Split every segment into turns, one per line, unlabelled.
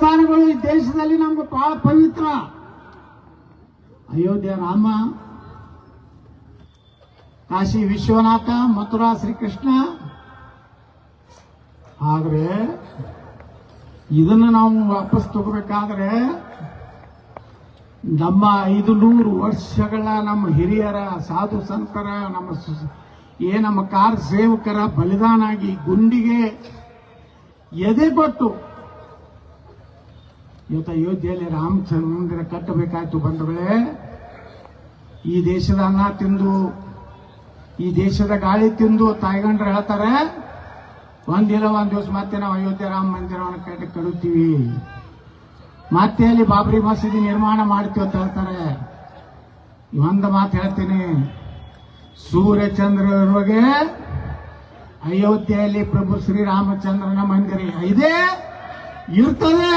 ಸ್ಥಾನಗಳು ಈ ದೇಶದಲ್ಲಿ ನಮ್ಗೆ ಬಹಳ ಪವಿತ್ರ. ಅಯೋಧ್ಯೆ ರಾಮ, ಕಾಶಿ ವಿಶ್ವನಾಥ, ಮಥುರಾ ಶ್ರೀಕೃಷ್ಣ. ಆದ್ರೆ ಇದನ್ನು ನಾವು ವಾಪಸ್ ತಗೋಬೇಕಾದ್ರೆ ನಮ್ಮ ಐದು ನೂರು ವರ್ಷಗಳ ನಮ್ಮ ಹಿರಿಯರ ಸಾಧು ಸಂತರ, ನಮ್ಮ ಏ, ನಮ್ಮ ಕಾರ್ ಸೇವಕರ ಬಲಿದಾನಾಗಿ ಗುಂಡಿಗೆ ಎದೆ ಕೊಟ್ಟು ಇವತ್ತು ಅಯೋಧ್ಯೆಯಲ್ಲಿ ರಾಮಚಂದ್ರ ಮಂದಿರ ಕಟ್ಟಬೇಕಾಯ್ತು ಬಂಧುಗಳೇ. ಈ ದೇಶದ ಅನ್ನ ತಿಂದು, ಈ ದೇಶದ ಗಾಳಿ ತಿಂದು ತಾಯ್ಗಂಡ್ರು ಹೇಳ್ತಾರೆ ಒಂದಿಲ್ಲ ಒಂದ್ ದಿವಸ ಮತ್ತೆ ನಾವು ಅಯೋಧ್ಯೆ ರಾಮ ಮಂದಿರವನ್ನು ಕಟ್ಟಿ ಕಡುತ್ತೀವಿ ಮತ್ತೆ ಅಲ್ಲಿ ಬಾಬ್ರಿ ಮಸೀದಿ ನಿರ್ಮಾಣ ಮಾಡ್ತೀವಿ ಅಂತ ಹೇಳ್ತಾರೆ. ಒಂದು ಮಾತು ಹೇಳ್ತೀನಿ. ಸೂರ್ಯಚಂದ್ರರಿಗೆ ಅಯೋಧ್ಯೆಯಲ್ಲಿ ಪ್ರಭು ಶ್ರೀರಾಮಚಂದ್ರನ ಮಂದಿರ ಇದೆ. ಇರ್ತದೆ.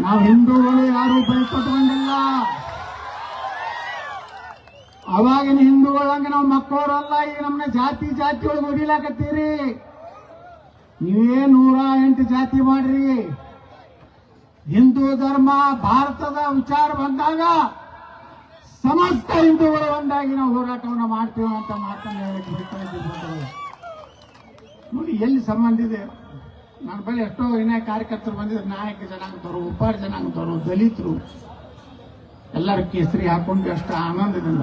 ನಾವು ಹಿಂದೂಗಳು ಯಾರು ಬೈಪಟ್ಕೊಂಡಿಲ್ಲ ಅವಾಗಿನ ಹಿಂದೂಗಳಂಗೆ ನಾವು ಮಕ್ಕಳವರಲ್ಲ ಈಗ ನಮ್ಮನ್ನ ಜಾತಿ ಜಾತಿ ಒಳಗೆ ಹೊಡಿಲಾಕತ್ತೀರಿ ನೀವೇ ನೂರ ಎಂಟು ಜಾತಿ ಮಾಡ್ರಿ ಹಿಂದೂ ಧರ್ಮ ಭಾರತದ ವಿಚಾರ ಬಂದಾಗ ಸಮಸ್ತ ಹಿಂದೂಗಳು ಒಂದಾಗಿ ನಾವು ಹೋರಾಟವನ್ನು ಮಾಡ್ತೀವಿ ಅಂತ ಮಾತನ್ನು. ನೋಡಿ ಎಲ್ಲಿ ಸಂಬಂಧ ಇದೆ ನನ್ನ ಬಳಿ ಎಷ್ಟೋ ಇನ್ನ ಕಾರ್ಯಕರ್ತರು ಬಂದಿದ್ರು, ನಾಯಕ ಜನಾಂಗದವರು ಉಪಾರ ಜನಾಂಗದವರು, ದಲಿತರು, ಎಲ್ಲರೂ ಕೇಸರಿ ಹಾಕೊಂಡು ಎಷ್ಟು ಆನಂದದಿಂದ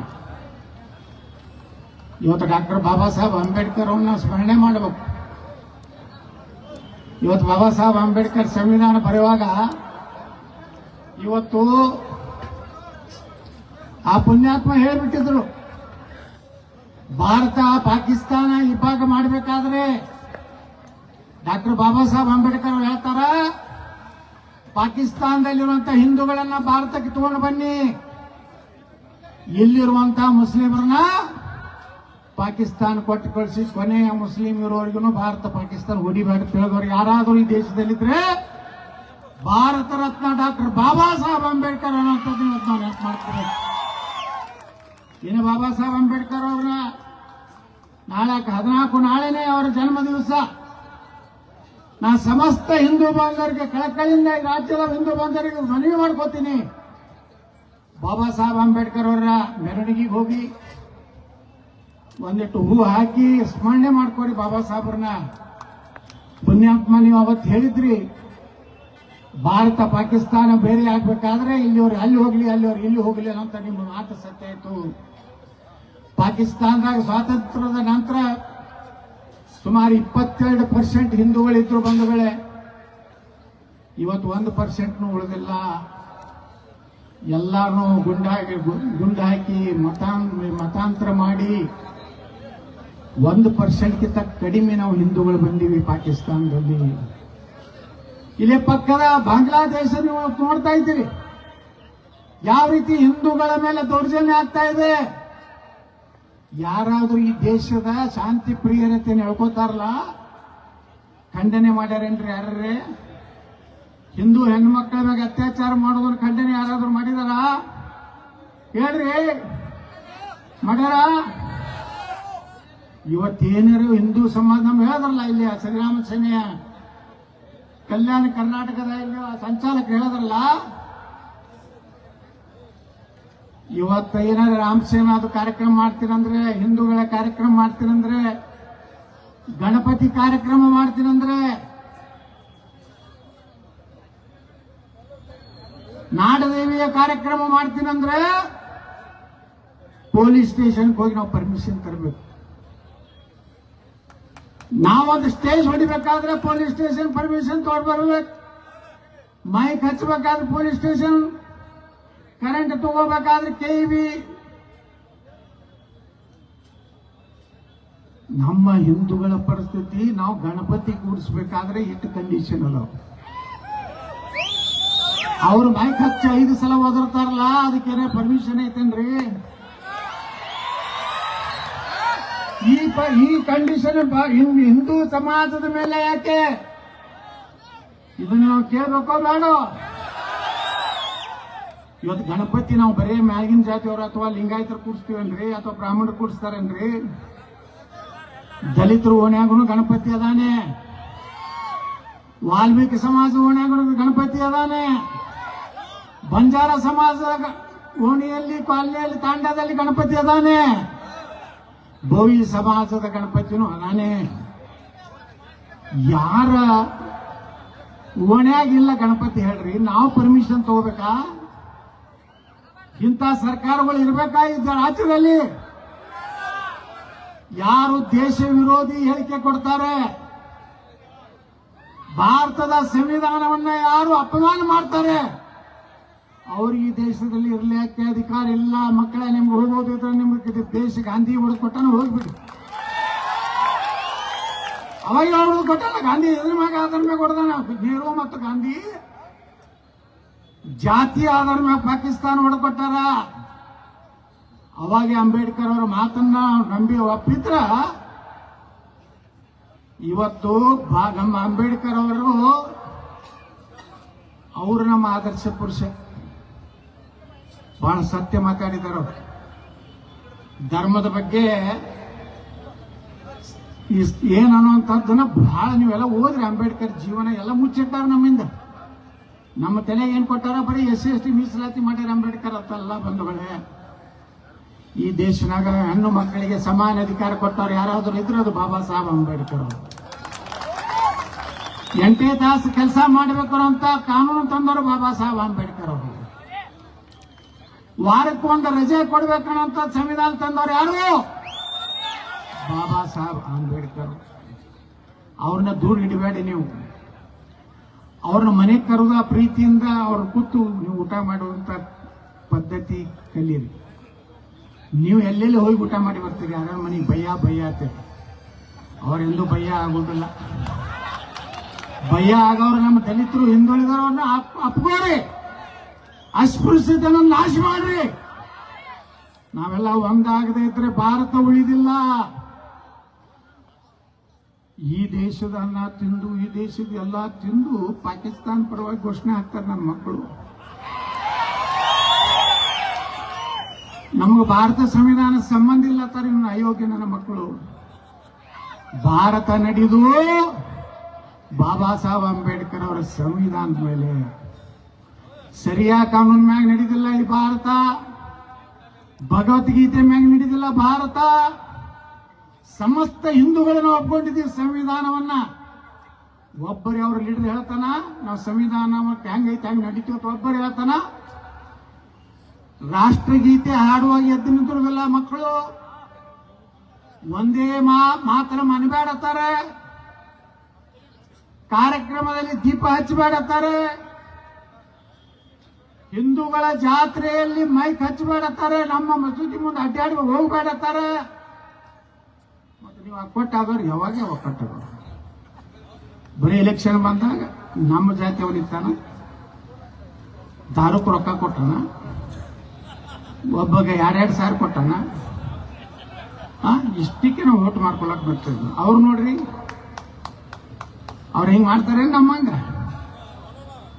ಇವತ್ತು ಡಾಕ್ಟರ್ ಬಾಬಾ ಸಾಹೇಬ್ ಅಂಬೇಡ್ಕರ್ ಅವ್ರನ್ನ ಸ್ಮರಣೆ ಮಾಡಬೇಕು. ಇವತ್ತು ಬಾಬಾ ಸಾಹೇಬ್ ಅಂಬೇಡ್ಕರ್ ಸಂವಿಧಾನ ಬರೆಯುವಾಗ ಇವತ್ತು ಆ ಪುಣ್ಯಾತ್ಮ ಹೇಳಿಬಿಟ್ಟಿದ್ರು, ಭಾರತ ಪಾಕಿಸ್ತಾನ ಇಬ್ಬಾಗ ಮಾಡಬೇಕಾದ್ರೆ ಡಾಕ್ಟರ್ ಬಾಬಾ ಸಾಹೇಬ್ ಅಂಬೇಡ್ಕರ್ ಅವ್ರು ಹೇಳ್ತಾರ ಪಾಕಿಸ್ತಾನದಲ್ಲಿರುವಂತಹ ಹಿಂದೂಗಳನ್ನ ಭಾರತಕ್ಕೆ ತಗೊಂಡು ಬನ್ನಿ. ಇಲ್ಲಿರುವಂತ ಮುಸ್ಲಿಮರನ್ನ ಪಾಕಿಸ್ತಾನ ಕೊಟ್ಟು ಕಳಿಸಿ ಕೊನೆಯ ಮುಸ್ಲಿಂ ಇರೋರಿಗೂ ಭಾರತ ಪಾಕಿಸ್ತಾನ ಹೊಡಿಬೇಡ ತಿಳಿದವ್ರು ಯಾರಾದರೂ ಈ ದೇಶದಲ್ಲಿದ್ರೆ ಭಾರತ ರತ್ನ ಡಾಕ್ಟರ್ ಬಾಬಾ ಸಾಹೇಬ್ ಅಂಬೇಡ್ಕರ್ ಅನ್ನೋಂಥದ್ದು ಇವತ್ತು ನಾವು ನೆನಪು ಮಾಡ್ತೀವಿ. ಇನ್ನು ಬಾಬಾ ಸಾಹೇಬ್ ಅಂಬೇಡ್ಕರ್ ಅವ್ರನ್ನ ನಾಳೆ ಹದಿನಾಲ್ಕು ನಾಳೆನೇ ಅವರ ಜನ್ಮ ದಿವಸ. ನಾ ಸಮಸ್ತ ಹಿಂದೂ ಬಾಂಧವರಿಗೆ, ಕಳಕಳಿಯಿಂದ ರಾಜ್ಯದ ಹಿಂದೂ ಬಾಂಧವರಿಗೆ ಮನವಿ ಮಾಡ್ಕೋತೀನಿ. ಬಾಬಾ ಸಾಹೇಬ್ ಅಂಬೇಡ್ಕರ್ ಅವರ ಮೆರವಣಿಗೆಗೆ ಹೋಗಿ ಒಂದಿಟ್ಟು ಹೂ ಹಾಕಿ ಸ್ಮರಣೆ ಮಾಡ್ಕೊಡಿ ಬಾಬಾ ಸಾಹೇಬ್ರನ್ನ. ಪುಣ್ಯಾತ್ಮ, ನೀವು ಅವತ್ತು ಹೇಳಿದ್ರಿ, ಭಾರತ, ಪಾಕಿಸ್ತಾನ ಬೇರೆ ಆಗ್ಬೇಕಾದ್ರೆ ಇಲ್ಲಿವ್ರು ಅಲ್ಲಿ ಹೋಗ್ಲಿ, ಅಲ್ಲಿವ್ರು ಇಲ್ಲಿ ಹೋಗ್ಲಿ ಅಂತ ನಿಮ್ಮ ಮಾತು ಸತ್ಯ ಆಯ್ತು ಪಾಕಿಸ್ತಾನದಾಗ ಸ್ವಾತಂತ್ರ್ಯದ ನಂತರ ಸುಮಾರು ಇಪ್ಪತ್ತೆರಡು ಪರ್ಸೆಂಟ್ ಹಿಂದೂಗಳಿದ್ರು ಬೆಳೆ ಇವತ್ತು ಒಂದು ಪರ್ಸೆಂಟ್ನು ಉಳಿದಿಲ್ಲ. ಎಲ್ಲಾನು ಗುಂಡಾಗಿ ಗುಂಡಾಕಿ ಹಾಕಿ ಮತಾನ್ ಮತಾಂತರ ಮಾಡಿ ಒಂದು ಪರ್ಸೆಂಟ್ಗಿಂತ ಕಡಿಮೆ ನಾವು ಹಿಂದೂಗಳು ಬಂದೀವಿ ಪಾಕಿಸ್ತಾನದಲ್ಲಿ. ಇಲ್ಲಿ ಪಕ್ಕದ ಬಾಂಗ್ಲಾದೇಶ ನೀವು ನೋಡ್ತಾ ಇದ್ದೀರಿ ಯಾವ ರೀತಿ ಹಿಂದೂಗಳ ಮೇಲೆ ದೌರ್ಜನ್ಯ ಆಗ್ತಾ ಇದೆ? ಯಾರಾದ್ರೂ ಈ ದೇಶದ ಶಾಂತಿ ಪ್ರಿಯರತೆ ಹೇಳ್ಕೋತಾರಲ್ಲ? ಖಂಡನೆ ಮಾಡ್ಯಾರೇನ್ರಿ ಯಾರ್ರಿ? ಹಿಂದೂ ಹೆಣ್ಮಕ್ಳ ಮ್ಯಾಗ ಅತ್ಯಾಚಾರ ಮಾಡೋದ್ರ ಖಂಡನೆ ಯಾರಾದ್ರೂ ಮಾಡಿದಾರ? ಹೇಳ್ರಿ. ಮಾಡ್ಯಾರ? ಇವತ್ತೇನಾರು ಹಿಂದೂ ಸಮಾಜ ನಮ್ಗೆ ಹೇಳಿದ್ರಲ್ಲ ಇಲ್ಲಿ ಶ್ರೀರಾಮ ಸೇನೆಯ ಕಲ್ಯಾಣ ಕರ್ನಾಟಕದ ಇಲ್ಲಿ ಸಂಚಾಲಕ ಹೇಳಿದ್ರಲ್ಲ? ಇವತ್ತ ಏನಾರ ರಾಮಸೇನಾದು ಕಾರ್ಯಕ್ರಮ ಮಾಡ್ತೀರಂದ್ರೆ ಹಿಂದೂಗಳ ಕಾರ್ಯಕ್ರಮ ಮಾಡ್ತೀರಂದ್ರೆ ಗಣಪತಿ ಕಾರ್ಯಕ್ರಮ ಮಾಡ್ತೀರಂದ್ರೆ ನಾಡದೇವಿಯ ಕಾರ್ಯಕ್ರಮ ಮಾಡ್ತೀನಂದ್ರೆ, ಪೊಲೀಸ್ ಸ್ಟೇಷನ್ಗೆ ಹೋಗಿ ನಾವು ಪರ್ಮಿಷನ್ ತರಬೇಕು. ನಾವೊಂದು ಸ್ಟೇಜ್ ಹೊಡಿಬೇಕಾದ್ರೆ ಪೊಲೀಸ್ ಸ್ಟೇಷನ್ ಪರ್ಮಿಷನ್ ತಗೊಂಡು ಬರ್ಬೇಕು. ಮೈಕ್ ಹಚ್ಚಬೇಕಾದ್ರೆ ಪೊಲೀಸ್ ಸ್ಟೇಷನ್. ಕರೆಂಟ್ ತಗೋಬೇಕಾದ್ರೆ ಕೆ ಬಿ ನಮ್ಮ ಹಿಂದೂಗಳ ಪರಿಸ್ಥಿತಿ, ನಾವು ಗಣಪತಿ ಕೂಡಿಸ್ಬೇಕಾದ್ರೆ ಇಟ್ಟು ಕಂಡೀಷನ್ ಅಲ್ಲ ಅವ್ರು ಮೈಕ್ ಹಚ್ಚಿ ಐದು ಸಲ ಒದರ್ತಾರಲ್ಲ, ಅದಕ್ಕೇನೆ ಪರ್ಮಿಷನ್ ಐತೇನ್ರಿ? ಈ ಈ ಕಂಡೀಷನ್ ಹಿಂದೂ ಸಮಾಜದ ಮೇಲೆ ಯಾಕೆ? ಇದನ್ನ ನಾವು ಕೇಳ್ಬೇಕೋ ಬೇಡ ಇವತ್ತು ಗಣಪತಿ ನಾವು ಬರೇ ಮ್ಯಾಗಿನ ಜಾತಿಯವರು ಅಥವಾ ಲಿಂಗಾಯತರು ಕೂಡಿಸ್ತೀವನ್ರಿ ಅಥವಾ ಬ್ರಾಹ್ಮಣರು ಕೂಡಿಸ್ತಾರನ್ರಿ? ದಲಿತರು ಓಣ್ಯಾಗೂ ಗಣಪತಿ ಅದಾನೆ. ವಾಲ್ಮೀಕಿ ಸಮಾಜ ಓಣ್ಯಾಗೂ ಗಣಪತಿ ಅದಾನೆ. ಬಂಜಾರ ಸಮಾಜದ ಓಣಿಯಲ್ಲಿ, ಕಾಲನಿಯಲ್ಲಿ, ತಾಂಡದಲ್ಲಿ ಗಣಪತಿ ಅದಾನೆ. ಬೋವಿ ಸಮಾಜದ ಗಣಪತಿನೂ ಅದಾನೆ. ಯಾರ ಓಣ್ಯಾಗಿಲ್ಲ ಗಣಪತಿ ಹೇಳ್ರಿ, ನಾವು ಪರ್ಮಿಷನ್ ತಗೋಬೇಕಾ? ಇಂಥ ಸರ್ಕಾರಗಳು ಇರಬೇಕಾಗಿದ್ದ ರಾಜ್ಯದಲ್ಲಿ ಯಾರು ದೇಶ ವಿರೋಧಿ ಹೇಳಿಕೆ ಕೊಡ್ತಾರೆ? ಭಾರತದ ಸಂವಿಧಾನವನ್ನ ಯಾರು ಅಪಮಾನ ಮಾಡ್ತಾರೆ? ಅವ್ರಿಗೆ ಈ ದೇಶದಲ್ಲಿ ಇರ್ಲಿಕ್ಕೆ ಅಧಿಕಾರ ಇಲ್ಲ, ಮಕ್ಕಳೇ ನಿಮ್ಗೆ ಹೋಗೋದಿದ್ರೆ ನಿಮ್ಗೆ ದೇಶ ಗಾಂಧಿ ಹೊಡೆದು ಕೊಟ್ಟನು ಹೋಗ್ಬಿಡಿ. ಅವಾಗ ಹೊಡೆದು ಕೊಟ್ಟಲ್ಲ? ಗಾಂಧಿ ಇದ್ರ ಮ್ಯಾಗ ಅದ್ರ ಮ್ಯಾಗ ನೆಹರು ಮತ್ತು ಗಾಂಧಿ ಜಾತಿ ಆಧಾರ ಮೇಲೆ ಪಾಕಿಸ್ತಾನ ಹೊಡ್ಕೊಟ್ಟಾರ? ಅವಾಗ ಅಂಬೇಡ್ಕರ್ ಅವರ ಮಾತನ್ನ ನಂಬಿ ಒಪ್ಪಿದ್ರ? ಇವತ್ತು ನಮ್ಮ ಅಂಬೇಡ್ಕರ್ ಅವರು ಅವರು ನಮ್ಮ ಆದರ್ಶ ಪುರುಷ. ಬಹಳ ಸತ್ಯ ಮಾತಾಡಿದ್ದಾರೆ ಅವರು. ಧರ್ಮದ ಬಗ್ಗೆ ಏನ್ ಅನ್ನುವಂಥದ್ದನ್ನ ಬಹಳ ನೀವೆಲ್ಲ ಓದ್ರಿ. ಅಂಬೇಡ್ಕರ್ ಜೀವನ ಎಲ್ಲ ಮುಚ್ಚಿಟ್ಟಾರ ನಮ್ಮಿಂದ. ನಮ್ಮ ತಲೆ ಏನ್ ಕೊಟ್ಟಾರ ಬರೀ ಎಸ್ ಎಸ್ ಟಿ, ಮೀಸಲಾತಿ ಮಾಡ್ಯಾರ ಅಂಬೇಡ್ಕರ್ ಅಂತಲ್ಲ ಬಂಧುಗಳೇ. ಈ ದೇಶನಾಗ ಹೆಣ್ಣು ಮಕ್ಕಳಿಗೆ ಸಮಾನ ಅಧಿಕಾರ ಕೊಟ್ಟವ್ರು ಯಾರಾದ್ರೂ ಇದ್ರೆ ಅದು ಬಾಬಾ ಸಾಹೇಬ್ ಅಂಬೇಡ್ಕರ್ ಅವರು. ಎಂಟೇ ತಾಸು ಕೆಲಸ ಮಾಡಬೇಕು ಅಂತ ಕಾನೂನು ತಂದವರು ಬಾಬಾ ಸಾಹೇಬ್ ಅಂಬೇಡ್ಕರ್ ಅವರು. ವಾರಕ್ಕೆ ಒಂದು ರಜೆ ಕೊಡ್ಬೇಕಂತ ಸಂವಿಧಾನ ತಂದವರು ಯಾರು? ಬಾಬಾ ಸಾಹೇಬ್ ಅಂಬೇಡ್ಕರ್ ಅವ್ರನ್ನ ದೂರ ಇಡಬೇಡಿ ನೀವು. ಅವ್ರನ್ನ ಮನೆಗೆ ಕರೆದ ಪ್ರೀತಿಯಿಂದ ಅವ್ರ ಕೂತು ನೀವು ಊಟ ಮಾಡುವಂತ ಪದ್ಧತಿ ಕಲೀರಿ ನೀವು ಎಲ್ಲೆಲ್ಲಿ ಹೋಗಿ ಊಟ ಮಾಡಿ ಬರ್ತೀರಿ? ಯಾರ ಮನೆಗೆ ಭಯ ಭಯ ಅಂತ ಅವರೆಂದೂ ಭಯ ಆಗೋದಿಲ್ಲ. ಭಯ ಆಗೋರು ನಮ್ಮ ದಲಿತರು ಹಿಂದುಳಿದವ್ರನ್ನ ಅಪ್- ಅಪ್ಕೋರಿ. ಅಸ್ಪೃಶ್ಯತೆ ನಾಶ ಮಾಡ್ರಿ. ನಾವೆಲ್ಲ ಒಂದಾಗದೇ ಇದ್ರೆ ಭಾರತ ಉಳಿದಿಲ್ಲ. ಈ ದೇಶದ ಅನ್ನ ತಿಂದು, ಈ ದೇಶದ ಎಲ್ಲ ತಿಂದು ಪಾಕಿಸ್ತಾನ ಪರವಾಗಿ ಘೋಷಣೆ ಹಾಕ್ತಾರೆ ನನ್ನ ಮಕ್ಕಳು. ನಮಗೆ ಭಾರತ ಸಂವಿಧಾನ ಸಂಬಂಧ ಇಲ್ಲ ತರ ಇನ್ನು ಅಯೋಗ್ಯ ನನ್ನ ಮಕ್ಕಳು. ಭಾರತ ನಡೆದು ಬಾಬಾ ಸಾಹೇಬ್ ಅಂಬೇಡ್ಕರ್ ಅವರ ಸಂವಿಧಾನದ ಮೇಲೆ ಸರಿಯಾ ಕಾನೂನು ಮ್ಯಾಗ ನಡೆದಿಲ್ಲ ಈ ಭಾರತ. ಭಗವದ್ಗೀತೆ ಮ್ಯಾಗ ನಡೆದಿಲ್ಲ ಭಾರತ. ಸಮಸ್ತ ಹಿಂದೂಗಳನ್ನು ಒಪ್ಕೊಂಡಿದ್ದೀವಿ ಸಂವಿಧಾನವನ್ನ. ಒಬ್ಬರೇ ಅವ್ರ ಲೀಡರ್ ಹೇಳ್ತಾನ, ನಾವು ಸಂವಿಧಾನ ಹೆಂಗೈತೆ ಹೆಂಗ್ ನಡೀತೀವಿ ಒಬ್ಬರು ಹೇಳ್ತಾನ. ರಾಷ್ಟ್ರಗೀತೆ ಹಾಡುವಾಗ ಎದ್ದು ನಿಂತಿರೋದಿಲ್ಲ ಮಕ್ಕಳು, ಒಂದೇ ಮಾತ್ರ ಮನಬೇಡತ್ತಾರೆ ಕಾರ್ಯಕ್ರಮದಲ್ಲಿ ದೀಪ ಹಚ್ಚಬೇಡತ್ತಾರೆ ಹಿಂದೂಗಳ ಜಾತ್ರೆಯಲ್ಲಿ ಮೈಕ್ ಹಚ್ಚಬೇಡತ್ತಾರೆ ನಮ್ಮ ಮಸೂದಿ ಮುಂದೆ ಅಡ್ಡಾಡಿ ಹೋಗ್ಬೇಡತ್ತಾರೆ ನೀವು ಒಕ್ಕಟ್ಟಾಗೋರು ಯಾವಾಗ ಒಕ್ಕಟ್ಟಾಗೋರು ಬರೀ ಎಲೆಕ್ಷನ್ ಬಂದಾಗ ನಮ್ಮ ಜಾತಿಯವನಿರ್ತಾನ ದಾರುಕ್ ರೊಕ್ಕ ಕೊಟ್ಟನ ಒಬ್ಬಗ ಎರಡೆರಡು ಸಾವಿರ ಕೊಟ್ಟನ ಆ, ಇಷ್ಟಕ್ಕೆ ನಾವು ಓಟ್ ಮಾಡ್ಕೊಳಕ್ ಬರ್ತಿದ್ವಿ ಅವ್ರು ನೋಡ್ರಿ, ಅವ್ರು ಹಿಂಗ್ ಮಾಡ್ತಾರೆ ನಮ್ಮಂಗ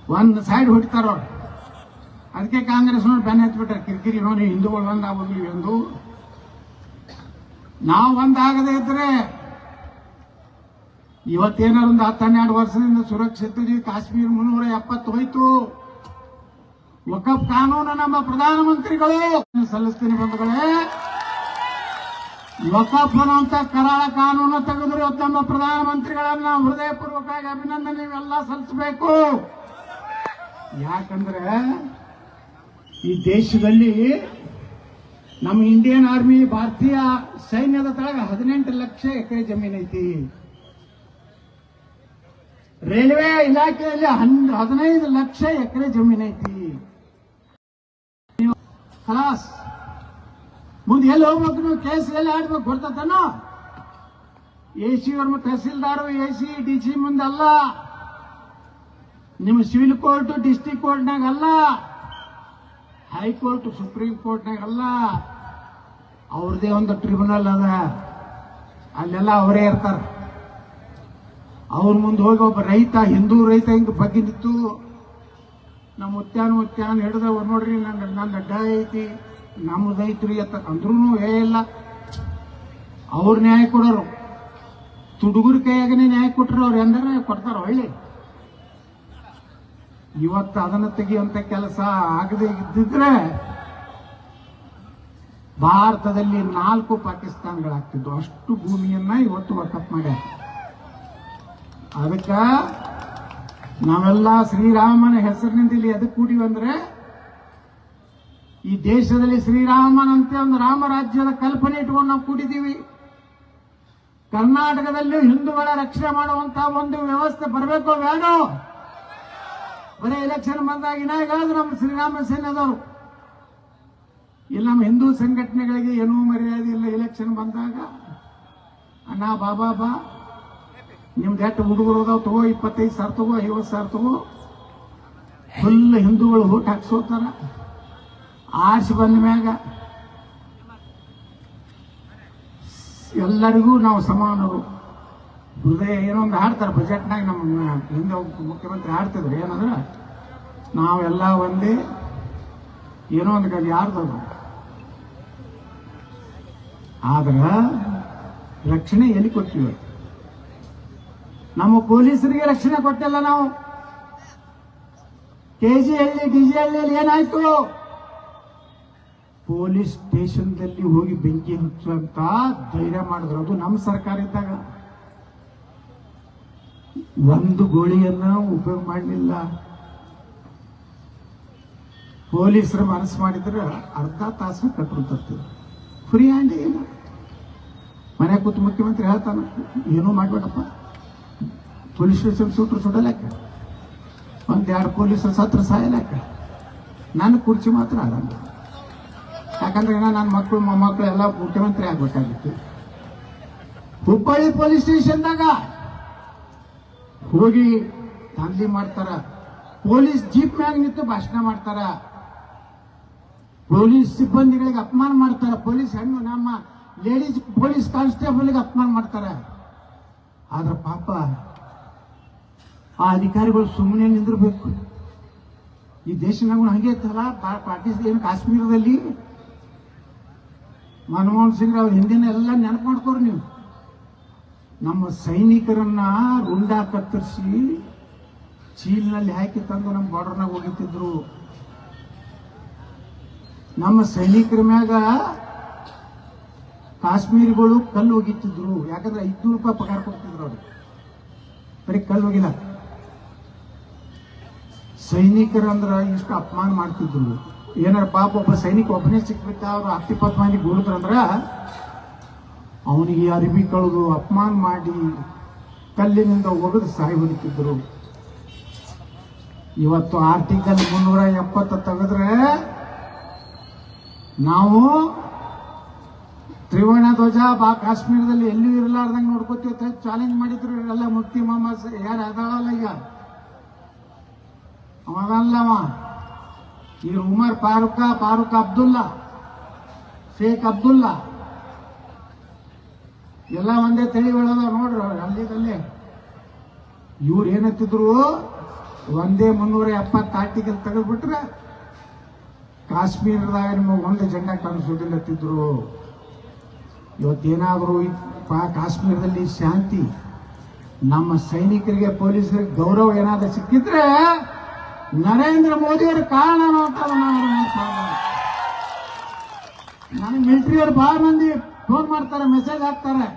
ಒಂದ್ ಸೈಡ್ ಹೊಡಿತಾರ ಅವ್ರು. ಅದಕ್ಕೆ ಕಾಂಗ್ರೆಸ್ ನೋಡಿ ಬೆನ್ನ ಹತ್ಬಿಟ್ರೆ ಕಿರಿಕಿರಿ ನೋಡಿ ಹಿಂದೂಗಳು ಒಂದಾಗೋದ್ವಿ ಎಂದು. ನಾವು ಒಂದಾಗದೇ ಇದ್ರೆ ಇವತ್ತೇನಾದ್ರು ಒಂದು ಹತ್ತು ಹನ್ನೆರಡು ವರ್ಷದಿಂದ ಸುರಕ್ಷಿತ ಕಾಶ್ಮೀರ ಮುನ್ನೂರ ಎಪ್ಪತ್ತು ಹೋಯ್ತು. ವಕಫ್ ಕಾನೂನು ನಮ್ಮ ಪ್ರಧಾನಮಂತ್ರಿಗಳು. ಸಲ್ಲಿಸ್ತೀನಿ ಬಂಧುಗಳೇ. ವಕಫ್ ಅನ್ನುವಂತ ಕರಾಳ ಕಾನೂನು ತೆಗೆದ್ರು ನಮ್ಮ ಪ್ರಧಾನಮಂತ್ರಿಗಳನ್ನ ಹೃದಯಪೂರ್ವಕವಾಗಿ ಅಭಿನಂದನೆ, ನೀವೆಲ್ಲ ಸಲ್ಲಿಸಬೇಕು. ಯಾಕಂದ್ರೆ ಈ ದೇಶದಲ್ಲಿ ನಮ್ಮ ಇಂಡಿಯನ್ ಆರ್ಮಿ ಭಾರತೀಯ ಸೈನ್ಯದ ತಳಗ ಹದಿನೆಂಟು ಲಕ್ಷ ಎಕರೆ ಜಮೀನು ಐತಿ. ರೈಲ್ವೆ ಇಲಾಖೆಯಲ್ಲಿ ಹದಿನೈದು ಲಕ್ಷ ಎಕರೆ ಜಮೀನು ಐತಿ. ಖಲಾಸ್ ಮುಂದೆ ಎಲ್ಲಿ ಹೋಗ್ಬೇಕು ನೀವು? ಕೇಸ್ ಎಲ್ಲಿ ಆಡ್ಬೇಕು, ಗೊತ್ತಾತನೋ? ಎ ಸಿ ಅವ್ರ tahsildar A C D C ಮುಂದಲ್ಲ. ನಿಮ್ಮ ಸಿವಿಲ್ ಕೋರ್ಟ್, ಡಿಸ್ಟಿಕ್ ಕೋರ್ಟ್ನಾಗ ಅಲ್ಲ ಹೈಕೋರ್ಟ್, ಸುಪ್ರೀಂ ಕೋರ್ಟ್ನಾಗ ಅಲ್ಲ ಅವ್ರದೇ ಒಂದು ಟ್ರಿಬ್ಯುನಲ್ ಅದ. ಅಲ್ಲೆಲ್ಲ ಅವರೇ ಇರ್ತಾರ. ಅವ್ರ ಮುಂದೆ ಹೋಗಿ ಒಬ್ಬ ರೈತ, ಹಿಂದೂ ರೈತ ಹಿಂಗೆ ಬಗ್ಗೆ ನಿಂತು ನಮ್ಮ ಉತ್ಯಾನ ಉತ್ಯಾನ ಹಿಡಿದ ನೋಡ್ರಿ ನಂಗೆ ನನ್ನ ಅಡ್ಡ ಐತಿ ನಮ್ಮದು ಐತ್ರಿ ಅಂತ ಅಂದ್ರೂ ಏ ಇಲ್ಲ. ಅವ್ರ ನ್ಯಾಯ ಕೊಡೋರು. ತುಡುಗರ ಕೈಯಾಗನೆ ನ್ಯಾಯ ಕೊಟ್ರು ಅವ್ರು ಎಂದ್ರ ಕೊಡ್ತಾರ ಒಳ್ಳೆ. ಇವತ್ತು ಅದನ್ನು ತೆಗಿಯುವಂಥ ಕೆಲಸ ಆಗದೆ ಇದ್ದಿದ್ರೆ ಭಾರತದಲ್ಲಿ ನಾಲ್ಕು ಪಾಕಿಸ್ತಾನಗಳಾಗ್ತಿದ್ವು. ಅಷ್ಟು ಭೂಮಿಯನ್ನ ಇವತ್ತು ವಕಫ್ ಮಾಡ್ಯಾರ. ಅದಕ್ಕ ನಾವೆಲ್ಲ ಶ್ರೀರಾಮನ ಹೆಸರಿನಿಂದ ಇಲ್ಲಿ ಎದಕ್ಕೆ ಕೂಡಿವಂದ್ರೆ ಈ ದೇಶದಲ್ಲಿ ಶ್ರೀರಾಮನಂತೆ ಒಂದು ರಾಮರಾಜ್ಯದ ಕಲ್ಪನೆ ಇಟ್ಕೊಂಡು ನಾವು ಕೂಡಿದ್ದೀವಿ ಕರ್ನಾಟಕದಲ್ಲಿ ಹಿಂದೂಗಳ ರಕ್ಷಣೆ ಮಾಡುವಂತ ಒಂದು ವ್ಯವಸ್ಥೆ ಬರಬೇಕು ಬೇಡ ಬರೀ ಎಲೆಕ್ಷನ್ ಬಂದಾಗ ಇನ್ನಾಗ ಹೇಳಿದ್ರು ನಮ್ಮ ಶ್ರೀರಾಮ ಸೇನೆದವರು. ಇಲ್ಲಿ, ನಮ್ಮ ಹಿಂದೂ ಸಂಘಟನೆಗಳಿಗೆ ಏನೂ ಮರ್ಯಾದೆ ಇಲ್ಲ ಎಲೆಕ್ಷನ್ ಬಂದಾಗ, ಅಣ್ಣ, ಬಾಬಾ, ಬಾ. ನಿಮ್ದು ಎಷ್ಟು ಹುಡುಗರು ಹೋದಾವ್ ತಗೋ, ಇಪ್ಪತ್ತೈದು ಸಾವಿರ ತಗೋ, ಐವತ್ತು ಸಾವಿರ ತಗೋ. ಫುಲ್ ಹಿಂದೂಗಳು ಓಟ್ ಹಾಕ್ಸೋತಾರ. ಆರ್ಸಿ ಬಂದ ಮ್ಯಾಗ, ಎಲ್ಲರಿಗೂ ನಾವು ಸಮಾನರು. ಹೃದಯ ಏನೋ ಒಂದು ಹಾಡ್ತಾರೆ, ಬಜೆಟ್ನಾಗ ನಮ್ಮ ಹಿಂದೆ ಮುಖ್ಯಮಂತ್ರಿ ಹಾಡ್ತಿದ್ರು, ಏನಂದ್ರೆ, ನಾವೆಲ್ಲ ಒಂದೇ, ಏನೋ ಒಂದು ಗಂಟೆ ಯಾರ್ದದು ಆದ್ರೆ ರಕ್ಷಣೆ ಎಲ್ಲಿ ಕೊಟ್ಟಿವ ನಮ್ಮ ಪೊಲೀಸರಿಗೆ ರಕ್ಷಣೆ ಕೊಟ್ಟಿಲ್ಲ ನಾವು. ಕೆಜಿ ಹಳ್ಳಿ ಡಿಜಿ ಹಳ್ಳಿಯಲ್ಲಿ ಏನಾಯ್ತು? ಪೊಲೀಸ್ ಸ್ಟೇಷನ್ದಲ್ಲಿ ಹೋಗಿ ಬೆಂಕಿ ಹಚ್ಚುವಂತ ಧೈರ್ಯ ಮಾಡಿದ್ರು ಅದು ನಮ್ಮ ಸರ್ಕಾರ ಇದ್ದಾಗ. ಒಂದು ಗೋಳಿಯನ್ನ ಉಪಯೋಗ ಮಾಡಲಿಲ್ಲ. ಪೊಲೀಸರು ಮನಸ್ಸು ಮಾಡಿದ್ರೆ ಅರ್ಧ ತಾಸು ತರ್ತಿದ್ರು ಫ್ರೀ ಹ್ಯಾಂಡ್ ಏನು ಮನೆ ಕೂತು ಮುಖ್ಯಮಂತ್ರಿ ಹೇಳ್ತಾನ, ಏನೂ ಮಾಡಬೇಡಪ್ಪ. ಪೊಲೀಸ್ ಸ್ಟೇಷನ್ ಸೂಟ್ರು ಸುಡಲಕ್ಕೆ ಒಂದೆರಡು ಪೊಲೀಸರು ಸತ್ರ ಸಾಯಲೆಕ್ಕ ನನ್ನ ಕುರ್ಚಿ ಮಾತ್ರ ಆರಾಮ ಯಾಕಂದ್ರೆ ನನ್ನ ಮಕ್ಕಳು ಮೊಮ್ಮಕ್ಕಳು ಎಲ್ಲ ಮುಖ್ಯಮಂತ್ರಿ ಆಗ್ಬೇಕಾಗಿತ್ತು. ಹುಬ್ಬಳ್ಳಿ ಪೊಲೀಸ್ ಸ್ಟೇಷನ್ದಾಗ ಹೋಗಿ ದಾಂಧಲಿ ಮಾಡ್ತಾರ. ಪೊಲೀಸ್ ಜೀಪ್ ಮ್ಯಾಗ ನಿಂತು ಭಾಷಣ ಮಾಡ್ತಾರ. ಪೊಲೀಸ್ ಸಿಬ್ಬಂದಿಗಳಿಗೆ ಅಪಮಾನ ಮಾಡ್ತಾರೆ. ಪೊಲೀಸ್ ಹೆಣ್ಣು, ನಮ್ಮ ಲೇಡೀಸ್ ಪೊಲೀಸ್ ಕಾನ್ಸ್ಟೇಬಲ್ಗೆ ಅಪಮಾನ ಮಾಡ್ತಾರೆ. ಆದ್ರೆ ಪಾಪ, ಆ ಅಧಿಕಾರಿಗಳು ಸುಮ್ಮನೆ ನಿಂದಿರ್ಬೇಕು. ಈ ದೇಶನಾಗ ಹಂಗೆ ಇತ್ತಲ್ಲ? ಪಾಕಿಸ್ತಾನ ಕಾಶ್ಮೀರದಲ್ಲಿ? ಮನಮೋಹನ್ ಸಿಂಗ್ ಅವ್ರ ಹಿಂದಿನ ಎಲ್ಲ ನೆನಪು ಮಾಡ್ಕೋರಿ ನೀವು. ನಮ್ಮ ಸೈನಿಕರನ್ನ ರುಂಡ ಕತ್ತರಿಸಿ ಚೀಲ್ನಲ್ಲಿ ಹಾಕಿ ತಂದು ನಮ್ಮ ಬಾರ್ಡರ್ನಾಗ ಹೋಗಿತ್ತಿದ್ರು. ನಮ್ಮ ಸೈನಿಕರ ಮ್ಯಾಗ ಕಾಶ್ಮೀರಿಗಳು ಕಲ್ಲು ಹೋಗಿತ್ತಿದ್ರು. ಯಾಕಂದ್ರೆ ಐದ್ನೂರು ರೂಪಾಯಿ ಪಗಾರ ಕೊಡ್ತಿದ್ರು ಅವ್ರಿಗೆ ಬರೀ ಕಲ್ಲು ಹೋಗಿಲ್ಲ. ಸೈನಿಕರಂದ್ರ ಇಷ್ಟು ಅಪಮಾನ ಮಾಡ್ತಿದ್ರು. ಏನಾರ ಪಾಪ ಒಬ್ಬ ಸೈನಿಕ ಒಬ್ಬನೇ ಸಿಕ್ಬಿಟ್ಟ, ಅವ್ರು ಹತ್ತಿಪ್ಪತ್ತು ಮಂದಿ ಗುಳಿದ್ರಂದ್ರ ಅವನಿಗೆ ಅರಿವಿ ಕಳೆದು ಅಪಮಾನ ಮಾಡಿ ಕಲ್ಲಿನಿಂದ ಒಗೆದು ಸಾಯಿ ಹೊಡಿತಿದ್ರು ಇವತ್ತು ಆರ್ಟಿಕಲ್ ಮುನ್ನೂರ ಎಪ್ಪತ್ತ ತೆಗೆದ್ರೆ ನಾವು ತ್ರಿವರ್ಣ ಧ್ವಜ, ಬಾ ಕಾಶ್ಮೀರದಲ್ಲಿ ಎಲ್ಲೂ ಇರಲಾರ್ದಂಗೆ ನೋಡ್ಕೋತೀವಿ ಚಾಲೆಂಜ್ ಮಾಡಿದ್ರು. ಇವರೆಲ್ಲ ಮುಕ್ತಿ ಮಾಮ ಯಾರು ಅದಾಳಲ್ಲ ಈಗ? ಅವನಲ್ಲವ ಈ ಉಮರ್ ಫಾರೂಕ, ಫಾರೂಕ್ ಅಬ್ದುಲ್ಲಾ, ಶೇಖ್ ಅಬ್ದುಲ್ಲಾ. ಎಲ್ಲ ಒಂದೇ ತಳಿ ಹೇಳೋದ ನೋಡ್ರಿ ಅಲ್ಲಿದಲ್ಲೇ ಇವ್ರು ಏನತ್ತಿದ್ರು ಒಂದೇ ಮುನ್ನೂರ ಎಪ್ಪತ್ತು ಆರ್ಟಿಕಲ್ ತೆಗೆದ್ಬಿಟ್ರೆ ಕಾಶ್ಮೀರದಾಗ ನಿಮಗೆ ಒಂದು ಜೆಂಡಾ ಕಾಣಿಸೋದಿಲ್ಲತ್ತಿದ್ರು ಇವತ್ತೇನಾದರೂ ಪಾ- ಕಾಶ್ಮೀರದಲ್ಲಿ ಶಾಂತಿ, ನಮ್ಮ ಸೈನಿಕರಿಗೆ, ಪೊಲೀಸರಿಗೆ ಗೌರವ ಏನಾದರೂ ಸಿಕ್ಕಿದ್ರೆ ನರೇಂದ್ರ ಮೋದಿಯವರು ಕಾರಣ ನನಗೆ ಮಿಲಿಟರಿಯವರು ಭಾಳ ಮಂದಿ ಫೋನ್ ಮಾಡ್ತಾರೆ, ಮೆಸೇಜ್ ಹಾಕ್ತಾರೆ.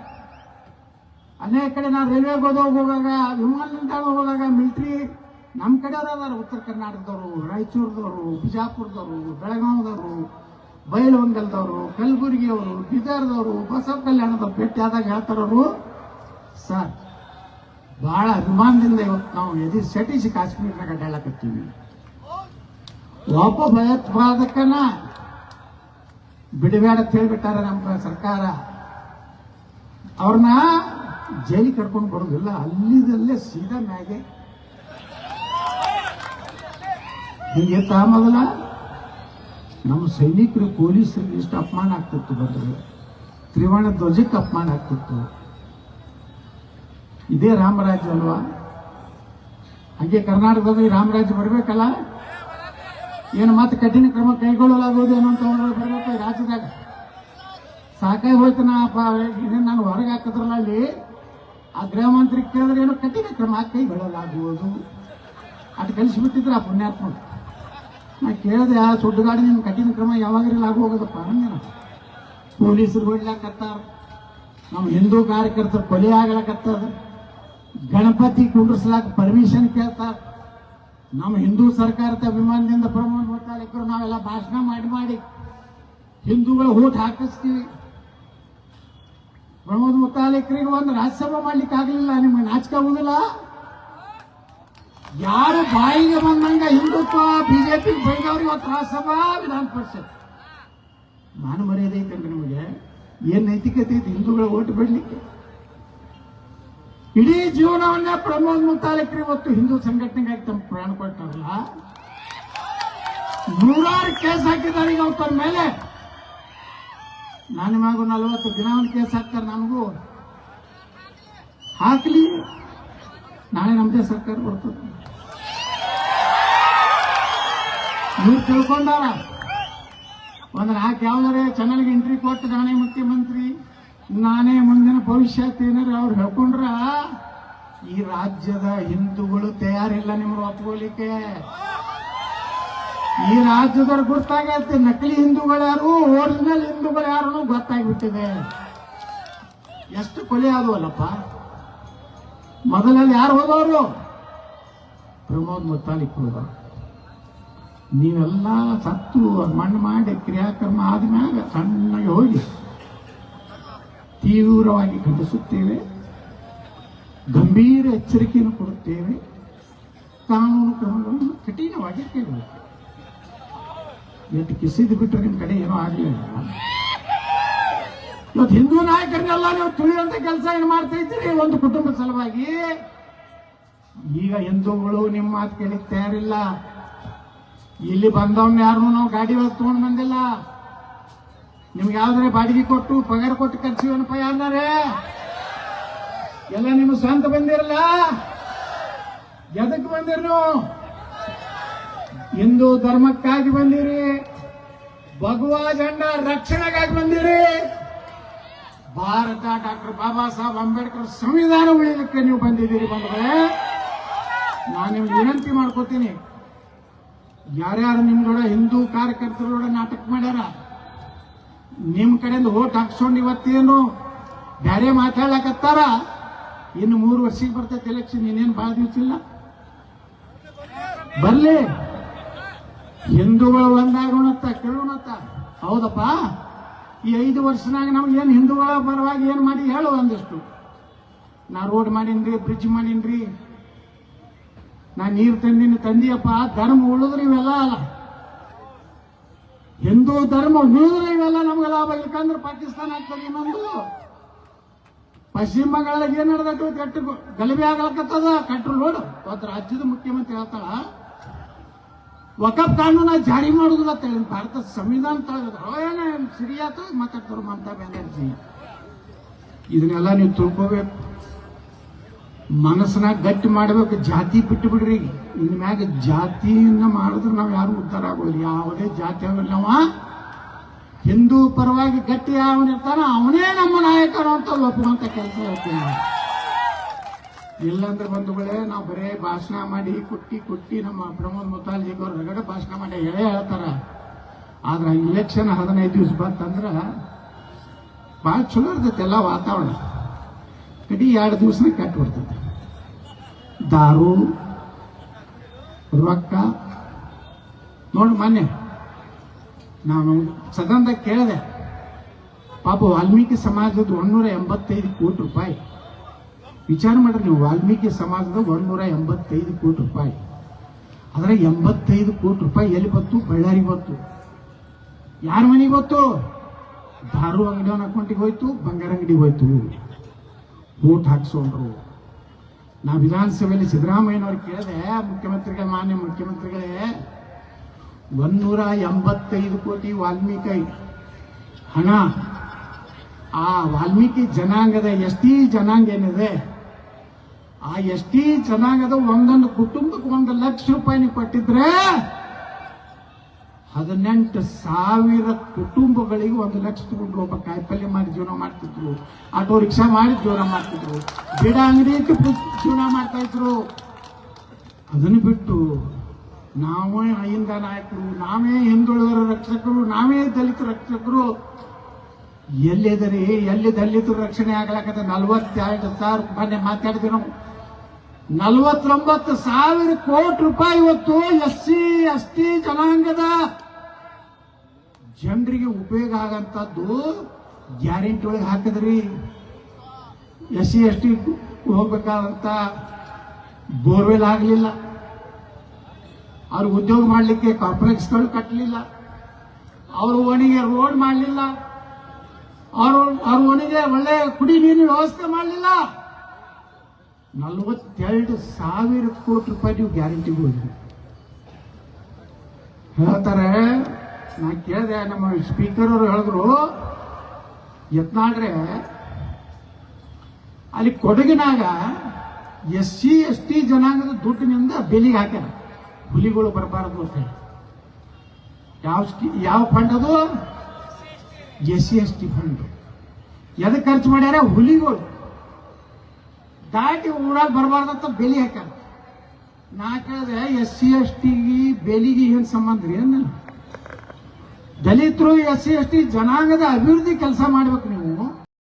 ಅನೇಕ ಕಡೆ ನಾವು ರೈಲ್ವೆಗೆ ಹೋದಾಗ ವಿಮಾನ ನಿಲ್ದಾಣ ಹೋದಾಗ ಮಿಲಿಟರಿ ನಮ್ಮ ಕಡೆಯವರು ಅದಾರ ಉತ್ತರ ಕರ್ನಾಟಕದವರು, ರಾಯಚೂರದವರು, ಬಿಜಾಪುರದವರು, ಬೆಳಗಾವದವರು ಬೈಲವಂಗಲ್ದವರು ಕಲಬುರಗಿಯವರು, ಬೀದರ್ದವರು, ಬಸವ ಕಲ್ಯಾಣದವ್ರು ಭೇಟಿ ಆದಾಗ ಹೇಳ್ತಾರವರು, ಸರ್, ಬಹಳ ಅಭಿಮಾನದಿಂದ ಇವತ್ತು ನಾವು ಎದಿ ಸೆಟಿಸಿ ಕಾಶ್ಮೀರ್ನಾಗ ಅಡ್ಡಾಡಕತ್ತೀವಿ ಒಬ್ಬ ಭಯೋತ್ಪಾದಕನ ಬಿಡಬೇಡ ಅಂತ ಹೇಳ್ಬಿಟ್ಟಾರೆ ನಮ್ಮ ಸರ್ಕಾರ. ಅವ್ರನ್ನ ಜೈಲಿ ಕರ್ಕೊಂಡು ಬರೋದಿಲ್ಲ, ಅಲ್ಲಿದಲ್ಲೇ ಸೀದಾ ಮ್ಯಾಗೆ ಹಿಂಗೆ ತಾ ಮೊದಲ ನಮ್ಮ ಸೈನಿಕರು ಪೊಲೀಸರಿಗೆ ಎಷ್ಟು ಅಪಮಾನ ಆಗ್ತಿತ್ತು ಬಂದ್ರೆ. ತ್ರಿವರ್ಣ ಧ್ವಜಕ್ಕೆ ಅಪಮಾನ ಆಗ್ತಿತ್ತು. ಇದೇ ರಾಮರಾಜ್ಯ ಅಲ್ವಾ? ಹಾಗೆ ಕರ್ನಾಟಕದಲ್ಲಿ ರಾಮರಾಜ್ಯ ಬರಬೇಕಲ್ಲ? ಏನು ಮತ್ತೆ ಕಠಿಣ ಕ್ರಮ ಕೈಗೊಳ್ಳಲಾಗುವುದು ಏನೋ ಅಂತ ಬರಬೇಕು ರಾಜ್ಯದಾಗ. ಸಾಕಾಗಿ ಹೋಯ್ತು ನಾ ಇದನ್ನ ನಾನು ಹೊರಗೆ ಹಾಕಿದ್ರಲ್ಲ ಅಲ್ಲಿ. ಆ ಗೃಹ ಮಂತ್ರಿ ಕೇಳಿದ್ರೆ ಏನೋ ಕಠಿಣ ಕ್ರಮ ಕೈಗೊಳ್ಳಲಾಗುವುದು. ಅದು ಕಲಿಸಿಬಿಟ್ಟಿದ್ರೆ ಆ ಪುಣ್ಯಾತ್ಮ ನಾ ಕೇಳಿದೆ, ಆ ಸುಡ್ಡುಗಾಡಿ ನಿಮ್ಮ ಕಠಿಣ ಕ್ರಮ ಯಾವಾಗಲೂ ಆಗು ಹೋಗೋದಪ್ಪ ಹಂಗೆ ಪೊಲೀಸರು ಹೊಡ್ಲಾಕತ್ತಾರ ನಮ್ಮ ಹಿಂದೂ ಕಾರ್ಯಕರ್ತರು ಕೊಲೆ ಆಗ್ಲಕತ್ತದ ಗಣಪತಿ ಕುಂಡ್ರಿಸ್ಲಾಕ ಪರ್ಮಿಷನ್ ಕೇಳ್ತಾರ. ನಮ್ಮ ಹಿಂದೂ ಸರ್ಕಾರದ ಅಭಿಮಾನದಿಂದ ಪ್ರಮಾಣ ಹೋಗ್ತಾಲಿಕ್ಕರು ನಾವೆಲ್ಲ ಭಾಷಣ ಮಾಡಿ ಮಾಡಿ ಹಿಂದೂಗಳ ಊಟ ಹಾಕಿಸ್ತೀವಿ. ಪ್ರಮೋದ್ ಮುತಾಲಿಕರಿಗೆ ಒಂದು ರಾಜ್ಯಸಭಾ ಮಾಡ್ಲಿಕ್ಕೆ ಆಗಲಿಲ್ಲ ನಿಮ್ಗೆ ನಾಚಿಕೆ ಆಗುದಿಲ್ಲ? ಯಾರು ಬಾಯಿಗೆ ಬಂದಂಗ ಹಿಂದುತ್ವ, ಬಿಜೆಪಿ ಬೈದವ್ರು ಇವತ್ತು ರಾಜ್ಯಸಭಾ ವಿಧಾನ ಪರಿಷತ್? ನಾನು ಮರ್ಯಾದೆ ಐತಂದ್ರೆ ನಿಮಗೆ? ಏನ್ ನೈತಿಕತೆ ಐತೆ? ಹಿಂದೂಗಳ ಓಟ್ ಬಿಡ್ಲಿಕ್ಕೆ? ಇಡೀ ಜೀವನವನ್ನ ಪ್ರಮೋದ್ ಮುತಾಲಿಕ್ರಿ ಇವತ್ತು ಹಿಂದೂ ಸಂಘಟನೆಗಾಗಿ ತಮ್ಮ ಪ್ರಾಣ ಕೊಟ್ಟಾರಲ್ಲ? ನೂರಾರು ಕೇಸ್ ಹಾಕಿದ್ದಾರೆ ಈಗ ಅವ್ರ ಮೇಲೆ. ನನ್ನ ಮಗು ನಲವತ್ತು ದಿನ ಒಂದು ಕೇಸ್ ಹಾಕ್ತಾರೆ ನಮಗೂ. ಹಾಕ್ಲಿ. ನಾಳೆ ನಮ್ಮದೇ ಸರ್ಕಾರ ಬರ್ತದೆ. ನೀವು ತಿಳ್ಕೊಂಡಾರ? ಒಂದು ನಾಲ್ಕು ಯಾವ್ದಾರೆ ಚಾನಲ್ಗೆ ಎಂಟ್ರಿ ಕೊಟ್ಟು ನಾನೇ ಮುಖ್ಯಮಂತ್ರಿ, ನಾನೇ ಮುಂದಿನ ಭವಿಷ್ಯ ಏನಾರ ಅವ್ರು ಹೇಳ್ಕೊಂಡ್ರ, ಈ ರಾಜ್ಯದ ಹಿಂದೂಗಳು ತಯಾರಿಲ್ಲ ನಿಮ್ಗೆ ಒಪ್ಕೋಲಿಕ್ಕೆ. ಈ ರಾಜ್ಯದವ್ರು ಗೊತ್ತಾಗತ್ತೆ ನಕಲಿ ಹಿಂದೂಗಳು ಯಾರು ಒರಿಜಿನಲ್ ಹಿಂದೂಗಳು ಯಾರು ಗೊತ್ತಾಗ್ಬಿಟ್ಟಿದೆ. ಎಷ್ಟು ಕೊಲೆ ಆದವಲ್ಲಪ್ಪ? ಮೊದಲಲ್ಲಿ ಯಾರು ಹೋದವರು? ಪ್ರಮೋದ್ ಮುತ್ತಾಲಿಕ್ ಹೋದವರು. ನೀವೆಲ್ಲ ಸತ್ತು ಮಣ್ಣು ಮಾಡಿ, ಕ್ರಿಯಾಕರ್ಮ ಆದ್ಮ್ಯಾಗ ಸಣ್ಣಗೆ ಹೋಗಿ ತೀವ್ರವಾಗಿ ಖಂಡಿಸುತ್ತೇವೆ ಗಂಭೀರ ಎಚ್ಚರಿಕೆಯನ್ನು ಕೊಡುತ್ತೇವೆ, ಕಾನೂನು ಕ್ರಮಗಳನ್ನು ಕಠಿಣವಾಗಿ ಕೇಳಬೇಕು ಎಷ್ಟು ಕಿಸಿದು ಬಿಟ್ಟರೆ ನಿಮ್ಮ ಕಡೆ ಏನೋ ಆಗಲಿಲ್ಲ. ಇವತ್ತು ಹಿಂದೂ ನಾಯಕರನ್ನೆಲ್ಲ ನೀವು ತುಳಿಯುವಂತ ಕೆಲಸ ಏನು ಮಾಡ್ತಾ ಇದ್ದೀರಿ? ಒಂದು ಕುಟುಂಬ ಸಲುವಾಗಿ. ಈಗ ಹಿಂದೂಗಳು ನಿಮ್ಮ ಮಾತು ಕೇಳಿಕ್ ತಯಾರಿಲ್ಲ. ಇಲ್ಲಿ ಬಂದವನ್ನ ಯಾರು ನಾವು ಗಾಡಿ ಒಳಗೆ ತಗೊಂಡ್ ಬಂದಿಲ್ಲ. ನಿಮ್ಗೆ ಯಾವ್ದಾರೆ ಬಾಡಿಗೆ ಕೊಟ್ಟು, ಪಗಾರ ಕೊಟ್ಟು ಕರ್ಸಿವನಪ್ಪ ಯಾರೇ ಎಲ್ಲ ನಿಮ್ಮ ಸ್ವಂತ ಬಂದಿರಲ್ಲ? ಎದಕ್ಕೆ ಬಂದಿರ ಹಿಂದೂ ಧರ್ಮಕ್ಕಾಗಿ ಬಂದಿರಿ. ಭಗವಾ ಜಂಡ ರಕ್ಷಣೆಗಾಗಿ ಬಂದಿರಿ. ಭಾರತ ಡಾಕ್ಟರ್ ಬಾಬಾ ಸಾಹೇಬ್ ಅಂಬೇಡ್ಕರ್ ಸಂವಿಧಾನ ಉಳಿಯಲಿಕ್ಕೆ ನೀವು ಬಂದಿದ್ದೀರಿ ಬಂದ್ರೆ ನಾನು ನಿಮ್ಗೆ ವಿನಂತಿ ಮಾಡ್ಕೋತೀನಿ. ಯಾರ್ಯಾರು ನಿಮ್ದೊಡ ಹಿಂದೂ ಕಾರ್ಯಕರ್ತರೊಡ ನಾಟಕ ಮಾಡ್ಯಾರ? ನಿಮ್ ಕಡೆಯಿಂದ ಓಟ್ ಹಾಕ್ಸ್ಕೊಂಡು ಇವತ್ತೇನು ಬ್ಯಾರೆ ಮಾತಾಡ್ಲಕತ್ತಾರ? ಇನ್ನು ಮೂರು ವರ್ಷಕ್ಕೆ ಬರ್ತೈತೆ ಎಲೆಕ್ಷನ್ ಇನ್ನೇನು ಭಾಳ ದಿವಸ ಇಲ್ಲ. ಬರ್ಲಿ. ಹಿಂದೂಗಳು ಒಂದಾಗೋಣತ್ತ ಕೇಳೋಣತ್ತ ಹೌದಪ್ಪ? ಈ ಐದು ವರ್ಷನಾಗ ನಮ್ಗೆ ಏನು ಹಿಂದೂಗಳ ಪರವಾಗಿ ಏನು ಮಾಡಿ ಹೇಳು ಒಂದಿಷ್ಟು. ನಾ ರೋಡ್ ಮಾಡೀನ್ರಿ ಬ್ರಿಡ್ಜ್ ಮಾಡೀನ್ರಿ. ನಾ ನೀರು ತಂದಿನಿ, ತಂದಿಯಪ್ಪ, ಧರ್ಮ ಉಳಿದ್ರೆ ಇವೆಲ್ಲ ಅಲ್ಲ. ಹಿಂದೂ ಧರ್ಮ ಉಳಿದ್ರೆ ಇವೆಲ್ಲ ನಮ್ಗೆ ಲಾಭ ಇಲ್ಕಂದ್ರೆ ಪಾಕಿಸ್ತಾನ ಆಗ್ತದೆ ಇನ್ನೊಂದು. ಪಶ್ಚಿಮ ಬಂಗಾಳದಾಗ ಏನ್ ನಡೆದಟ್ಟು ಕೆಟ್ಟ ಗಲಭೆ ಆಗ್ಲಕತ್ತದ? ಕಟ್ರು ನೋಡು. ಅವತ್ತು ರಾಜ್ಯದ ಮುಖ್ಯಮಂತ್ರಿ ಹೇಳ್ತಾಳ ವಕಫ್ ಕಾನೂನ ಜಾರಿ ಮಾಡುದಿಲ್ಲ ಅಂತ ಹೇಳಿ ಭಾರತ ಸಂವಿಧಾನ ತಳಗದ್ರು ಏನ ಸಿರಿಯಾತ ಮಾತಾಡ್ತಾರೆ ಮಮತಾ ಬ್ಯಾನರ್ಜಿ ಇದನ್ನೆಲ್ಲ ನೀವು ತಿಳ್ಕೋಬೇಕು. ಮನಸ್ಸನ್ನ ಗಟ್ಟಿ ಮಾಡ್ಬೇಕು. ಜಾತಿ ಬಿಟ್ಟು ಬಿಡ್ರಿ. ಇನ್ ಮ್ಯಾಗ ಜಾತಿಯನ್ನ ಮಾಡಿದ್ರೆ ನಾವು ಯಾರು ಉದ್ಧಾರ ಆಗೋದಿಲ್ಲ. ಯಾವುದೇ ಜಾತಿ ನಾವ ಹಿಂದೂ ಪರವಾಗಿ ಗಟ್ಟಿ ಅವನಿರ್ತಾನ. ಅವನೇ ನಮ್ಮ ನಾಯಕರು ಅಂತ ಒಪ್ಪುವಂತ ಕೆಲಸ ಹೇಳ್ತೀನಿ. ಇಲ್ಲಂದ್ರೆ ಬಂಧುಗಳೇ ನಾವು ಬರೇ ಭಾಷಣ ಮಾಡಿ ಕುಟ್ಟಿ ಕುಟ್ಟಿ ನಮ್ಮ ಪ್ರಮೋದ್ ಮುತಾಲ್ಜಿ ಹೊರಗಡೆ ರಗಡ ಭಾಷಣ ಮಾಡಿ ಹೇಳೇ ಹೇಳ್ತಾರ. ಆದ್ರೆ ಇಲೆಕ್ಷನ್ ಹದಿನೈದು ದಿವಸ ಬಂತಂದ್ರ ಭಾಳ ಚಲೋ ಇರ್ತೈತೆ ಎಲ್ಲ ವಾತಾವರಣ. ಕಡಿ ಎರಡು ದಿವಸನ ಕೆಟ್ಟು ಬಿಡ್ತೈತೆ. ದಾರು, ರೊಕ್ಕ. ನೋಡಿ ಮೊನ್ನೆ ನಾನು ಸದನದಾಗ ಕೇಳಿದೆ, ಪಾಪ ವಾಲ್ಮೀಕಿ ಸಮಾಜದ ಒಂದೂರ ಎಂಬತ್ತೈದು ಕೋಟಿ ರೂಪಾಯಿ ವಿಚಾರ ಮಾಡ್ರಿ ನೀವು ವಾಲ್ಮೀಕಿ ಸಮಾಜದ ಒಂದೂರ ಎಂಬತ್ತೈದು ಕೋಟಿ ರೂಪಾಯಿ. ಅದರ ಎಂಬತ್ತೈದು ಕೋಟಿ ರೂಪಾಯಿ ಎಲ್ಲಿ ಬಂತು? ಬಳ್ಳಾರಿಗೆ ಬಂತು. ಯಾರ ಮನೆಗೆ ಬಂತು? ದಾರು ಅಂಗಡಿಯವನ ಅಕೌಂಟಿಗೆ ಹೋಯ್ತು, ಬಂಗಾರ ಅಂಗಡಿಗೆ ಹೋಯ್ತು. ಓಟ್ ಹಾಕ್ಸೋಂಡ್ರು. ನಾ ವಿಧಾನಸಭೆಯಲ್ಲಿ ಸಿದ್ದರಾಮಯ್ಯನವ್ರು ಕೇಳಿದೆ ಮುಖ್ಯಮಂತ್ರಿಗಳ, ಮಾನ್ಯ ಮುಖ್ಯಮಂತ್ರಿಗಳೇ, ಒಂದೂರ ಎಂಬತ್ತೈದು ಕೋಟಿ ವಾಲ್ಮೀಕಿ ಹಣ. ಆ ವಾಲ್ಮೀಕಿ ಜನಾಂಗದ ಎಷ್ಟೀ ಜನಾಂಗ ಏನಿದೆ? ಆ ಎಷ್ಟೀ ಚೆನ್ನಾಗದ ಒಂದೊಂದು ಕುಟುಂಬಕ್ಕೆ ಒಂದು ಲಕ್ಷ ರೂಪಾಯಿ ಕೊಟ್ಟಿದ್ರೆ ಹದಿನೆಂಟು ಸಾವಿರ ಕುಟುಂಬಗಳಿಗೆ ಒಂದು ಲಕ್ಷ ತಗೊಂಡು ಒಬ್ಬ ಕಾಯಿಪಲ್ಯ ಮಾಡಿ ಜೀವನ ಮಾಡ್ತಿದ್ರು. ಆಟೋ ರಿಕ್ಷಾ ಮಾಡಿ ಜೀವನ ಮಾಡ್ತಿದ್ರು. ಗಿಡ ಅಂಗಡಿ ಜೀವನ ಮಾಡ್ತಾ ಇದ್ರು. ಅದನ್ನು ಬಿಟ್ಟು ನಾವೇ ಅಹಿಂದ ನಾಯಕರು, ನಾವೇ ಹಿಂದುಳಿದರ ರಕ್ಷಕರು, ನಾವೇ ದಲಿತ ರಕ್ಷಕರು. ಎಲ್ಲಿದ್ರಿ ಎಲ್ಲಿ ದಲಿತರು ರಕ್ಷಣೆ ಆಗ್ಲಾಕತ್ತ? ನಲ್ವತ್ತೆರಡು ಸಾವಿರ ಮೊನ್ನೆ ಮಾತಾಡಿದ್ವಿ ನಾವು. ನಲವತ್ತೊಂಬತ್ತು ಸಾವಿರ ಕೋಟಿ ರೂಪಾಯಿ ಇವತ್ತು ಎಸ್ ಸಿ, ಎಸ್ ಟಿ ಜನಾಂಗದ ಜನರಿಗೆ ಉಪಯೋಗ ಆಗಂತದ್ದು ಗ್ಯಾರಂಟಿ ಒಳಗೆ ಹಾಕಿದ್ರಿ. ಎಸ್ ಸಿ, ಎಸ್ ಟಿ ಹೋಗ್ಬೇಕಾದಂತ ಬೋರ್ವೆಲ್ ಆಗಲಿಲ್ಲ. ಅವ್ರು ಉದ್ಯೋಗ ಮಾಡಲಿಕ್ಕೆ ಕಾಂಪ್ಲೆಕ್ಸ್ಗಳು ಕಟ್ಟಲಿಲ್ಲ ಅವರು ಓಣಿಗೆ ರೋಡ್ ಮಾಡಲಿಲ್ಲ. ಅವರು ಅವ್ರ ಓಣಿಗೆ ಒಳ್ಳೆ ಕುಡಿ ನೀರಿನ ವ್ಯವಸ್ಥೆ ಮಾಡಲಿಲ್ಲ. ನಲವತ್ತೆರಡು ಸಾವಿರ ಕೋಟಿ ರೂಪಾಯಿ ನೀವು ಗ್ಯಾರಂಟಿಗೆ ಹೋದ್ರಿ ಹೇಳ್ತಾರೆ ನಾ ಕೇಳಿದೆ, ನಮ್ಮ ಸ್ಪೀಕರ್ ಅವರು ಹೇಳಿದ್ರು, ಯತ್ನಾಳ್ರೆ, ಅಲ್ಲಿ ಕೊಡಗಿನಾಗ ಎಸ್ ಸಿ, ಎಸ್ ಟಿ ಜನಾಂಗದ ದುಡ್ಡಿನಿಂದ ಬೆಲೆಗೆ ಹಾಕ್ಯಾರ. ಹುಲಿಗಳು ಬರಬಾರದು ಅಂತ ಹೇಳಿ. ಯಾವ ಸ್ಕಿ ಯಾವ ಫಂಡ್ ಅದು? S C, S T fund ಎದಕ್ಕೆ ಖರ್ಚು ಮಾಡ್ಯಾರ? ಹುಲಿಗಳು. ದಾಟಿ ಊರಾಗ ಬರಬಾರ್ದಂತ ಬೆಲಿ ಹಾಕ್ಯಾರ ನಾ ಕೇಳಿದೆ ಎಸ್ ಸಿ ಎಸ್ ಟಿಗೆ ಬೆಲಿಗೆ ಏನು ಸಂಬಂಧ ರೀ? ದಲಿತರು ಎಸ್ ಸಿ ಎಸ್ ಟಿ ಜನಾಂಗದ ಅಭಿವೃದ್ಧಿ ಕೆಲಸ ಮಾಡ್ಬೇಕು ನೀವು.